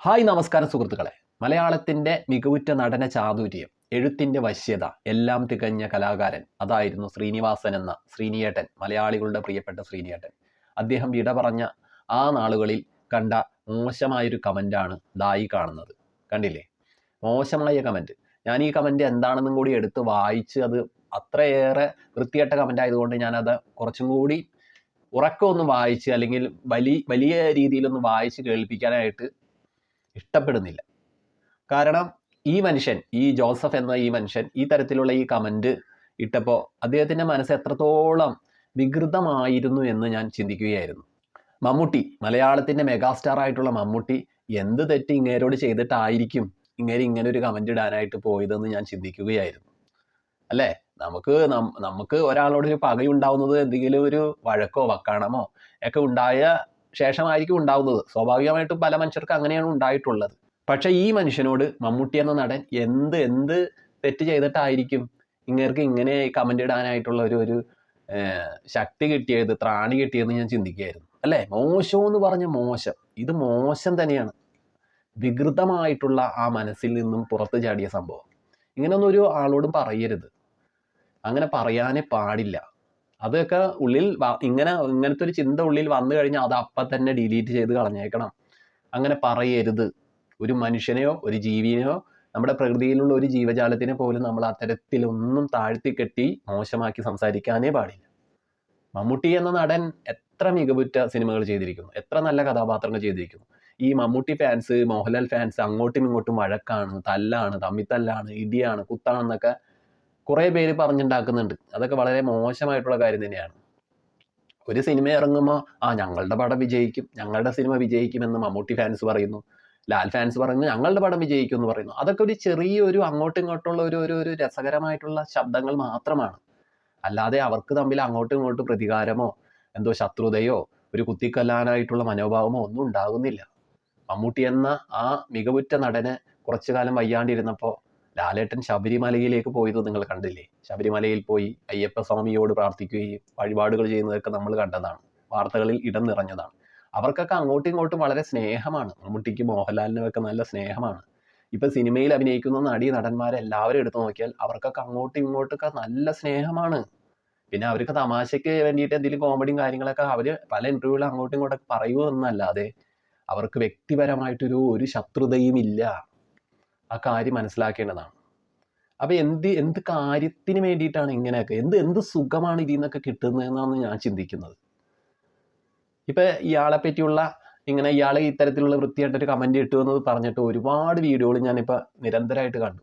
Hi നമസ്കാരം സുഹൃത്തുക്കളെ. മലയാളത്തിന്റെ മികവുറ്റ നടന ചാതുര്യം എഴുത്തിന്റെ വശ്യത എല്ലാം തികഞ്ഞ കലാകാരൻ അതായിരുന്നു ശ്രീനിവാസൻ എന്ന ശ്രീനിയേട്ടൻ മലയാളികളുടെ പ്രിയപ്പെട്ട ശ്രീനിയേട്ടൻ. അദ്ദേഹം വിട പറഞ്ഞ ആ നാളുകളിൽ കണ്ട മോശമായൊരു കമന്റാണ് ദായി കാണുന്നത്. കണ്ടില്ലേ? മോശമായ കമന്റ് ഞാൻ ഈ കമന്റ് എന്താണെന്നും കൂടി എടുത്ത് വായിച്ച് അത് അത്രയേറെ വൃത്തികെട്ട കമന്റ് ആയതുകൊണ്ട് ഞാനത് കുറച്ചും കൂടി ഉറക്കമൊന്ന് വായിച്ച് അല്ലെങ്കിൽ വലിയ വലിയ രീതിയിലൊന്ന് വായിച്ച് കേൾപ്പിക്കാനായിട്ട് ഇഷ്ടപ്പെടുന്നില്ല. കാരണം ഈ മനുഷ്യൻ ഈ ജോസഫ് എന്ന ഈ മനുഷ്യൻ ഈ തരത്തിലുള്ള ഈ കമന്റ് ഇട്ടപ്പോൾ അദ്ദേഹത്തിന്റെ മനസ്സ് എത്രത്തോളം വികൃതമായിരുന്നു എന്ന് ഞാൻ ചിന്തിക്കുകയായിരുന്നു. മമ്മൂട്ടി മലയാളത്തിന്റെ മെഗാസ്റ്റാർ ആയിട്ടുള്ള മമ്മൂട്ടി എന്ത് തെറ്റ് ഇങ്ങേരോട് ചെയ്തിട്ടായിരിക്കും ഇങ്ങനെ ഇങ്ങനെ ഒരു കമന്റ് ഇടാനായിട്ട് പോയതെന്ന് ഞാൻ ചിന്തിക്കുകയായിരുന്നു. അല്ലേ? നമുക്ക് നമുക്ക് ഒരാളോട് ഒരു പകയുണ്ടാവുന്നത് എന്തെങ്കിലും ഒരു വഴക്കോ വക്കാണമോ ഒക്കെ ഉണ്ടായ ശേഷമായിരിക്കും ഉണ്ടാവുന്നത്. സ്വാഭാവികമായിട്ടും പല മനുഷ്യർക്ക് അങ്ങനെയാണ് ഉണ്ടായിട്ടുള്ളത്. പക്ഷേ ഈ മനുഷ്യനോട് മമ്മൂട്ടി എന്ന നടൻ എന്ത് എന്ത് തെറ്റ് ചെയ്തിട്ടായിരിക്കും ഇങ്ങേർക്ക് ഇങ്ങനെ കമന്റ് ഇടാനായിട്ടുള്ള ഒരു ഒരു ശക്തി കിട്ടിയത് ത്രാണി കിട്ടിയതെന്ന് ഞാൻ ചിന്തിക്കുകയായിരുന്നു. അല്ലേ? മോശം എന്ന് പറഞ്ഞ മോശം. ഇത് മോശം തന്നെയാണ്. വികൃതമായിട്ടുള്ള ആ മനസ്സിൽ നിന്നും പുറത്ത് ചാടിയ സംഭവം. ഇങ്ങനെയൊന്നും ഒരു ആളോടും പറയരുത്. അങ്ങനെ പറയാനേ പാടില്ല. അതൊക്കെ ഉള്ളിൽ ഇങ്ങനെ ഇങ്ങനത്തെ ഒരു ചിന്ത ഉള്ളിൽ വന്നു കഴിഞ്ഞാൽ അത് അപ്പം തന്നെ ഡിലീറ്റ് ചെയ്ത് കളഞ്ഞേക്കണം. അങ്ങനെ പറയരുത്. ഒരു മനുഷ്യനെയോ ഒരു ജീവിനെയോ നമ്മുടെ പ്രകൃതിയിലുള്ള ഒരു ജീവജാലത്തിനെ പോലും നമ്മൾ അത്തരത്തിലൊന്നും താഴ്ത്തി കെട്ടി മോശമാക്കി സംസാരിക്കാനേ പാടില്ല. മമ്മൂട്ടി എന്ന നടൻ എത്ര മികവുറ്റ സിനിമകൾ ചെയ്തിരിക്കുന്നു. എത്ര നല്ല കഥാപാത്രങ്ങൾ ചെയ്തിരിക്കുന്നു. ഈ മമ്മൂട്ടി ഫാൻസ് മോഹൻലാൽ ഫാൻസ് അങ്ങോട്ടും ഇങ്ങോട്ടും വഴക്കാണ് തല്ലാണ് തമ്മിത്തല്ലാണ് ഇടിയാണ് കുത്താണെന്നൊക്കെ കുറേ പേര് പറഞ്ഞുണ്ടാക്കുന്നുണ്ട്. അതൊക്കെ വളരെ മോശമായിട്ടുള്ള കാര്യം തന്നെയാണ്. ഒരു സിനിമ ഇറങ്ങുമ്പോൾ ആ ഞങ്ങളുടെ പടം വിജയിക്കും. ഞങ്ങളുടെ സിനിമ വിജയിക്കുമെന്ന് മമ്മൂട്ടി ഫാൻസ് പറയുന്നു. ലാൽ ഫാൻസ് പറയുന്നു ഞങ്ങളുടെ പടം വിജയിക്കും എന്ന് പറയുന്നു. അതൊക്കെ ഒരു ചെറിയൊരു അങ്ങോട്ടും ഇങ്ങോട്ടുള്ള ഒരു ഒരു ഒരു രസകരമായിട്ടുള്ള ശബ്ദങ്ങൾ മാത്രമാണ്. അല്ലാതെ അവർക്ക് തമ്മിൽ അങ്ങോട്ടും ഇങ്ങോട്ടും പ്രതികാരമോ എന്തോ ശത്രുതയോ ഒരു കുത്തിക്കൊല്ലാനായിട്ടുള്ള മനോഭാവമോ ഒന്നും ഉണ്ടാകുന്നില്ല. മമ്മൂട്ടി എന്ന ആ മികവുറ്റ നടന് കുറച്ചു കാലം വയ്യാണ്ടിരുന്നപ്പോൾ ലാലേട്ടൻ ശബരിമലയിലേക്ക് പോയത് നിങ്ങൾ കണ്ടില്ലേ? ശബരിമലയിൽ പോയി അയ്യപ്പ സ്വാമിയോട് പ്രാർത്ഥിക്കുകയും വഴിപാടുകൾ ചെയ്യുന്നതൊക്കെ നമ്മൾ കണ്ടതാണ്. വാർത്തകളിൽ ഇടം നിറഞ്ഞതാണ്. അവർക്കൊക്കെ അങ്ങോട്ടും ഇങ്ങോട്ടും വളരെ സ്നേഹമാണ്. മമ്മൂട്ടിക്ക് മോഹൻലാലിനും ഒക്കെ നല്ല സ്നേഹമാണ്. ഇപ്പൊ സിനിമയിൽ അഭിനയിക്കുന്ന നടി നടന്മാരെ എല്ലാവരും എടുത്തു നോക്കിയാൽ അവർക്കൊക്കെ അങ്ങോട്ടും ഇങ്ങോട്ടൊക്കെ നല്ല സ്നേഹമാണ്. പിന്നെ അവർക്ക് തമാശയ്ക്ക് വേണ്ടിയിട്ട് എന്തെങ്കിലും കോമഡിയും കാര്യങ്ങളൊക്കെ അവർ പല ഇന്റർവ്യൂകളും അങ്ങോട്ടും ഇങ്ങോട്ടൊക്കെ പറയുമെന്നല്ലാതെ അവർക്ക് വ്യക്തിപരമായിട്ടൊരു ഒരു ശത്രുതയും ഇല്ല. ആ കാര്യം മനസ്സിലാക്കേണ്ടതാണ്. അപ്പം എന്ത് എന്ത് കാര്യത്തിന് വേണ്ടിയിട്ടാണ് ഇങ്ങനെയൊക്കെ? എന്ത് എന്ത് സുഖമാണ് ഇതിൽ നിന്നൊക്കെ കിട്ടുന്നതെന്നാണ് ഞാൻ ചിന്തിക്കുന്നത്. ഇപ്പം ഇയാളെ പറ്റിയുള്ള ഇങ്ങനെ ഇയാൾ ഇത്തരത്തിലുള്ള വൃത്തിയായിട്ടൊരു കമന്റ് കിട്ടുമെന്നത് പറഞ്ഞിട്ട് ഒരുപാട് വീഡിയോകൾ ഞാനിപ്പോൾ നിരന്തരമായിട്ട് കണ്ടു.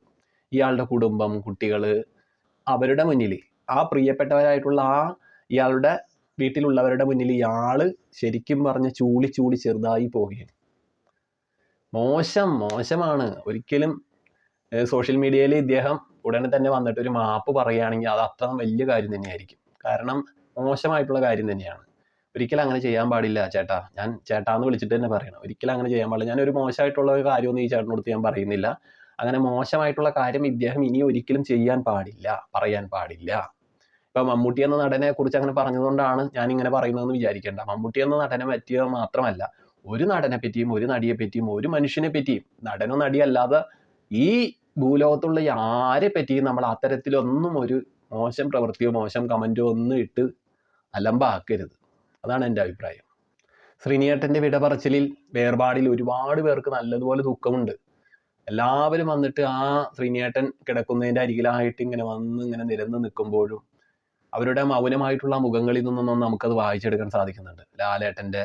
ഇയാളുടെ കുടുംബം കുട്ടികൾ അവരുടെ മുന്നിൽ ആ പ്രിയപ്പെട്ടവരായിട്ടുള്ള ആ ഇയാളുടെ വീട്ടിലുള്ളവരുടെ മുന്നിൽ ഇയാൾ ശരിക്കും പറഞ്ഞ ചൂളി ചൂളി ചെറുതായി പോവുകയാണ്. മോശം മോശമാണ്. ഒരിക്കലും സോഷ്യൽ മീഡിയയിൽ ഇദ്ദേഹം ഉടനെ തന്നെ വന്നിട്ട് ഒരു മാപ്പ് പറയുകയാണെങ്കിൽ അത് അത്ര വലിയ കാര്യം തന്നെയായിരിക്കും. കാരണം മോശമായിട്ടുള്ള കാര്യം തന്നെയാണ്. ഒരിക്കലും അങ്ങനെ ചെയ്യാൻ പാടില്ല ചേട്ടാ. ഞാൻ ചേട്ടാ എന്ന് വിളിച്ചിട്ട് തന്നെ പറയണം. ഒരിക്കലും അങ്ങനെ ചെയ്യാൻ പാടില്ല. ഞാൻ ഒരു മോശമായിട്ടുള്ള ഒരു കാര്യമൊന്നും ഈ ചേട്ടനോട് ഞാൻ പറയുന്നില്ല. അങ്ങനെ മോശമായിട്ടുള്ള കാര്യം ഇദ്ദേഹം ഇനി ഒരിക്കലും ചെയ്യാൻ പാടില്ല പറയാൻ പാടില്ല. ഇപ്പൊ മമ്മൂട്ടി എന്ന നടനെ കുറിച്ച് അങ്ങനെ പറഞ്ഞതുകൊണ്ടാണ് ഞാൻ ഇങ്ങനെ പറയുന്നതെന്ന് വിചാരിക്കേണ്ട. മമ്മൂട്ടി എന്ന നടനെ പറ്റിയ മാത്രമല്ല ഒരു നടനെ പറ്റിയും ഒരു നടിയെ പറ്റിയും ഒരു മനുഷ്യനെ പറ്റിയും നടനോ നടിയല്ലാതെ ഈ ഭൂലോകത്തുള്ള ആരെ പറ്റിയും നമ്മൾ അത്തരത്തിലൊന്നും ഒരു മോശം പ്രവൃത്തിയോ മോശം കമന്റോ ഒന്നും ഇട്ട് അലമ്പാക്കരുത്. അതാണ് എന്റെ അഭിപ്രായം. ശ്രീനിയേട്ടന്റെ വിട പറച്ചിലിൽ വേർപാടിൽ ഒരുപാട് പേർക്ക് നല്ലതുപോലെ ദുഃഖമുണ്ട്. എല്ലാവരും വന്നിട്ട് ആ ശ്രീനിയേട്ടൻ കിടക്കുന്നതിന്റെ അരികിലായിട്ട് ഇങ്ങനെ വന്ന് ഇങ്ങനെ നിരന്ന് നിൽക്കുമ്പോഴും അവരുടെ മൗനമായിട്ടുള്ള മുഖങ്ങളിൽ നിന്നൊന്നും നമുക്കത് വായിച്ചെടുക്കാൻ സാധിക്കുന്നുണ്ട്. ലാലേട്ടന്റെ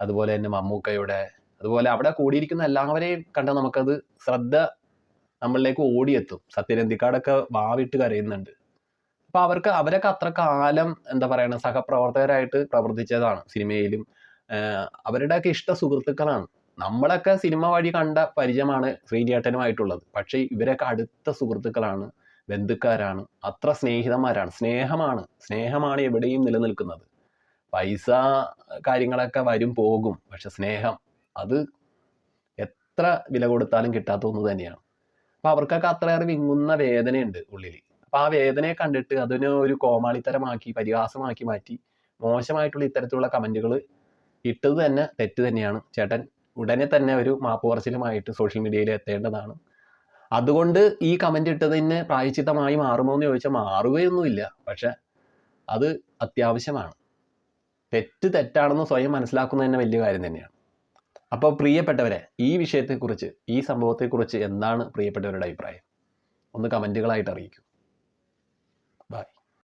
അതുപോലെ തന്നെ മമ്മൂക്കയുടെ അതുപോലെ അവിടെ കൂടിയിരിക്കുന്ന എല്ലാവരെയും കണ്ടാൽ നമുക്കത് ശ്രദ്ധ നമ്മളിലേക്ക് ഓടിയെത്തും. സത്യനന്ദിക്കാടൊക്കെ വാവിട്ട് കരയുന്നുണ്ട്. അപ്പൊ അവർക്ക് അവരൊക്കെ അത്ര കാലം എന്താ പറയണ സഹപ്രവർത്തകരായിട്ട് പ്രവർത്തിച്ചതാണ് സിനിമയിലും. അവരുടെയൊക്കെ ഇഷ്ട സുഹൃത്തുക്കളാണ്. നമ്മളൊക്കെ സിനിമ വഴി കണ്ട പരിചയമാണ് ശ്രീചേട്ടനുമായിട്ടുള്ളത് പക്ഷേ ഇവരൊക്കെ അടുത്ത സുഹൃത്തുക്കളാണ് ബന്ധുക്കാരാണ് അത്ര സ്നേഹിതന്മാരാണ് സ്നേഹമാണ് സ്നേഹമാണ് എവിടെയും നിലനിൽക്കുന്നത്. പൈസ കാര്യങ്ങളൊക്കെ വരും പോകും. പക്ഷെ സ്നേഹം അത് എത്ര വില കൊടുത്താലും കിട്ടാത്ത ഒന്ന് തന്നെയാണ്. അപ്പൊ അവർക്കൊക്കെ അത്രയേറെ വിങ്ങുന്ന വേദനയുണ്ട് ഉള്ളിൽ അപ്പൊ ആ വേദനയെ കണ്ടിട്ട് അതിനെ ഒരു കോമാളിത്തരമാക്കി പരിഹാസമാക്കി മാറ്റി മോശമായിട്ടുള്ള ഇത്തരത്തിലുള്ള കമന്റുകൾ ഇട്ടത് തന്നെ തെറ്റ് തന്നെയാണ്. ചേട്ടൻ ഉടനെ തന്നെ ഒരു മാപ്പ് പറച്ചിലുമായിട്ട് സോഷ്യൽ മീഡിയയിൽ എത്തേണ്ടതാണ്. അതുകൊണ്ട് ഈ കമന്റ് ഇട്ടതിന് പ്രായച്ചിത്തമായി മാറുമോ എന്ന് ചോദിച്ചാൽ മാറുകയൊന്നുമില്ല. പക്ഷെ അത് അത്യാവശ്യമാണ്. തെറ്റ് തെറ്റാണെന്ന് സ്വയം മനസ്സിലാക്കുന്നത് തന്നെ വലിയ കാര്യം തന്നെയാണ്. അപ്പോൾ പ്രിയപ്പെട്ടവരെ ഈ വിഷയത്തെക്കുറിച്ച് ഈ സംഭവത്തെക്കുറിച്ച് എന്താണ് പ്രിയപ്പെട്ടവരുടെ അഭിപ്രായം? ഒന്ന് കമന്റുകളായിട്ട് അറിയിക്കൂ.